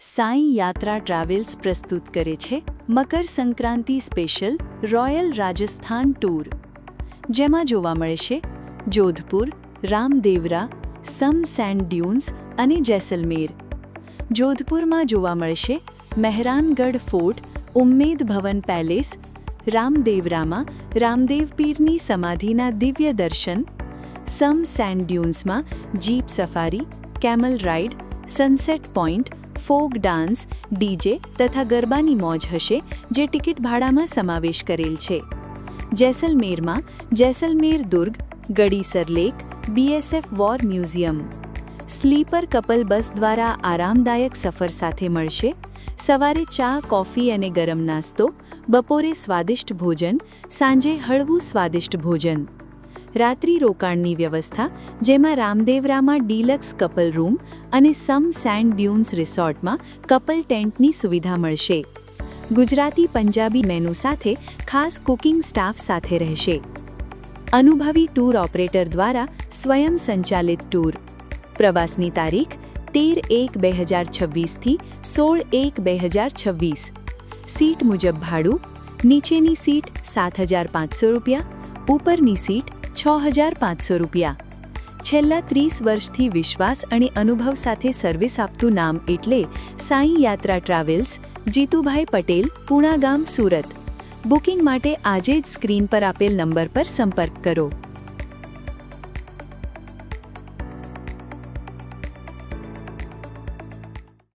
સાઈ યાત્રા ટ્રાવેલ્સ પ્રસ્તુત કરે છે Makar Sankranti special royal Rajasthan tour. જેમાં જોવા મળશે જોધપુર, રામદેવરા, સમ સેન્ડ ડ્યુન્સ અને જેસલમેર. જોધપુરમાં જોવા મળશે મહેરાનગઢ ફોર્ટ, ઉમ્મેદ ભવન પેલેસ, રામદેવરામાં રામદેવ પીરની સમાધિના દિવ્ય દર્શન, સમ send ડ્યુન્સમાં jeep safari, camel ride, sunset point folk dance, DJ તથા ગરબાની મોજ હશે, જે ટિકિટ ભાડામાં સમાવેશ કરેલ છે. જેસલમેરમાં જેસલમેર દુર્ગ, Gadisar lake, BSF war museum. Sleeper couple bus દ્વારા આરામદાયક સફર સાથે મળશે. સવારે ચા, કોફી અને ગરમ નાસ્તો, બપોરે સ્વાદિષ્ટ ભોજન, સાંજે હળવું સ્વાદિષ્ટ ભોજન. રાત્રિ રોકાણની વ્યવસ્થા, જેમાં રામદેવરામાં ડીલક્સ કપલ રૂમ અને સમ સેન્ડ ડ્યુન્સ રિસોર્ટમાં કપલ ટેન્ટની સુવિધા મળશે. ગુજરાતી પંજાબી મેનુ સાથે ખાસ કુકિંગ સ્ટાફ સાથે રહેશે. અનુભવી ટૂર ઓપરેટર દ્વારા સ્વયં સંચાલિત ટૂર. પ્રવાસની તારીખ, તેર એક બે હજાર છવ્વીસથી સોળ એક બે હજાર છવ્વીસ. સીટ મુજબ ભાડું, નીચેની સીટ સાત હજાર પાંચસો રૂપિયા, ઉપરની સીટ છ હજાર પાંચસો રૂપિયા. છેલ્લા ત્રીસ વર્ષથી વિશ્વાસ અને અનુભવ સાથે સર્વિસ આપતું નામ એટલે સાંઈ યાત્રા ટ્રાવેલ્સ જીતુભાઈ પટેલ, પૂણા ગામ, સુરત. બુકિંગ માટે આજે જ સ્ક્રીન પર આપેલ નંબર પર સંપર્ક કરો.